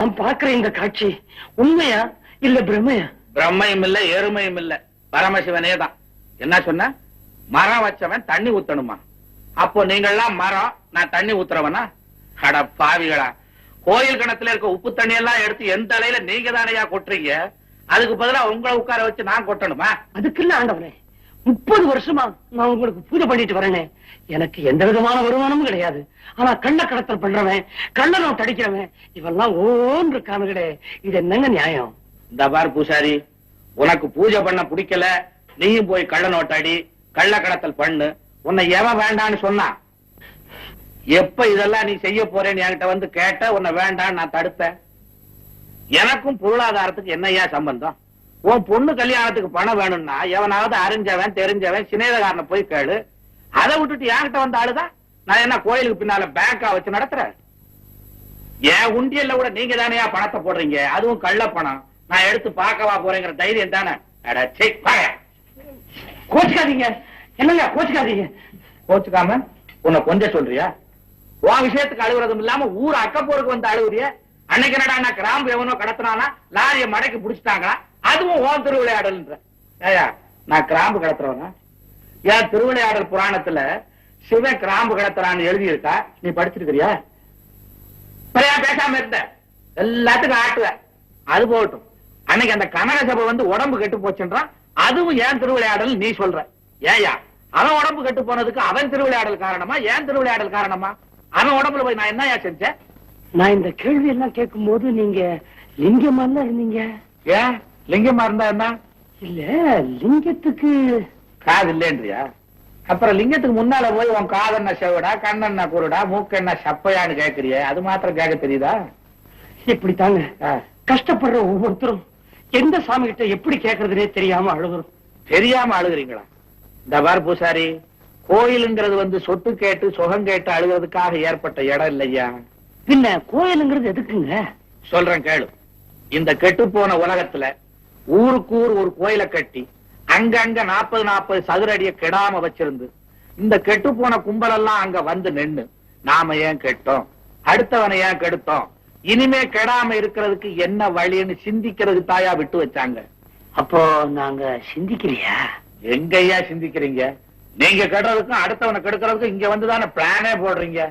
நான் பாக்குற இந்த காட்சி உண்மையா இல்ல பிரமையா? பிரம்மையும் இல்ல எருமையும் இல்ல. பரமசிவனே தான். என்ன சொன்ன? மரம் வச்சவன் தண்ணி ஊத்தணுமா? அப்போ நீங்கள்லாம் மரம் நான் தண்ணி ஊத்துறவனா? அட பாவிகளா. கோயில் கிணத்துல இருக்க உப்பு தண்ணி எல்லாம் எடுத்து எந்த தலையில நீங்க தானையா கொட்டுறீங்க? அதுக்கு பதிலா உங்களை உட்கார வச்சு நான் கொட்டணுமா? அதுக்கு இல்ல ஆண்டவனே முப்பது வருஷமா நான் உங்களுக்கு பூஜை பண்ணிட்டு வரேனே. எனக்கு எந்த விதமான வருமானமும் கிடையாது. ஆனா கள்ள கடத்தல் பண்றவன் கள்ள தடிக்கிறவன் இவெல்லாம் ஓன்று இருக்கானுங்களே இது என்னங்க நியாயம்? இந்த பார் பூசாரி உனக்கு பூஜை பண்ண பிடிக்கல நீயும் போய் கள்ள நோட்டாடி கள்ள கடத்தல் பண்ணு. உன்னை எவன் வேண்டான்னு சொன்னா? எப்ப இதெல்லாம் நீ செய்ய போறேன்னு என்கிட்ட வந்து கேட்ட உன்னை வேண்டான்னு நான் தடுத்தேன் எனக்கும் பொருளாதாரத்துக்கு என்னையா சம்பந்தம்? உன் பொண்ணு கல்யாணத்துக்கு பணம் வேணும்னா எவனாவது அறிஞ்சவன் தெரிஞ்சவன் சிநேகக்காரனை போய் கேளு. அதை விட்டுட்டு என்கிட்ட வந்த ஆளுதான் நான் என்ன கோயிலுக்கு பின்னால பேங்கா வச்சு நடத்துறேன்? என் உண்டியல்ல கூட நீங்க தானேயா பணத்தை போடுறீங்க? அதுவும் கள்ள பணம். நான் எடுத்து பார்க்கவா போறேங்கிற தைரியம் தானே? கோச்சுக்காதீங்க. என்னங்க கோச்சுக்காதீங்க. கோச்சுக்காம உன்னை கொஞ்சம் சொல்றியா? உன் விஷயத்துக்கு அழுகுறதும் இல்லாம ஊர் அக்கப்போருக்கு வந்து அழுகுறிய? அன்னைக்கு என்னடா நான் கிராம்பு எவனோ கடத்தினானா? லாரிய மடக்கி புடிச்சிட்டாங்களா? அதுவும் ஓன் திருவிளையாடல்ன்ற நான் கிராம்பு கடத்துறவனா? ஏன் திருவிளையாடல் புராணத்துல சிவன் கிராம்பு கடத்துறான்னு எழுதி இருக்கா நீ படிச்சிருக்கிறியா? பேசாம இருந்த. எல்லாத்துக்கும் ஆட்டுவ. அது போகட்டும். அன்னைக்கு அந்த கனக சபை வந்து உடம்பு கெட்டு போச்சுன்றான். அதுவும் ஏன் திருவிளையாடல் நீ சொல்ற? ஏயா அவன் உடம்பு கெட்டு போனதுக்கு அவன் திருவிளையாடல் காரணமா? ஏன் திருவிளையாடல் காரணமா? அவன் உடம்புல போய் நான் என்னயா செஞ்சேன்? நான் இந்த கேள்வி எல்லாம் கேட்கும் போது நீங்க லிங்கமா இருந்தீங்க. ஏன்? லிங்கமா இருந்தா என்ன? இல்ல லிங்கத்துக்கு காது இல்லேன்றியா? அப்புறம் லிங்கத்துக்கு முன்னால போய் உன் காதென்ன செவடா கண்ணென்ன குருடா மூக்கென்ன சப்பையான்னு கேக்குறிய அது மாத்திரம் கேட்க தெரியுதா? இப்படித்தாங்க. கஷ்டப்படுற ஒவ்வொருத்தரும் எந்த சாமி கிட்ட எப்படி கேக்குறதுனே தெரியாம அழுகுறோம். தெரியாம அழுகுறீங்களா? இந்த பார் பூசாரி கோயிலுங்கிறது வந்து சொத்து கேட்டு சுகம் கேட்டு அழுகிறதுக்காக ஏற்பட்ட இடம் இல்லையா? பின்ன கோயிலுங்கிறது எதுக்குங்க? சொல்றேன் கேளு. இந்த கெட்டு போன உலகத்துல ஊருக்கு ஊர் ஒரு கோயிலை கட்டி அங்கங்க நாற்பது நாற்பது சதுர அடிய கெடாம வச்சிருந்து இந்த கெட்டு போன கும்பலெல்லாம் அங்க வந்து நின்னு நாம ஏன் கெட்டோம்? அடுத்தவனை ஏன் கெடுத்தோம்? இனிமே கெடாம இருக்கிறதுக்கு என்ன வழின்னு சிந்திக்கிறதுக்கு தாயா விட்டு வச்சாங்க. அப்போ நாங்க சிந்திக்கலையா? எங்கய்யா சிந்திக்கிறீங்க? நீங்க கெடுறதுக்கும் அடுத்தவனை கெடுக்கிறதுக்கும் இங்க வந்துதானே பிளானே போடுறீங்க?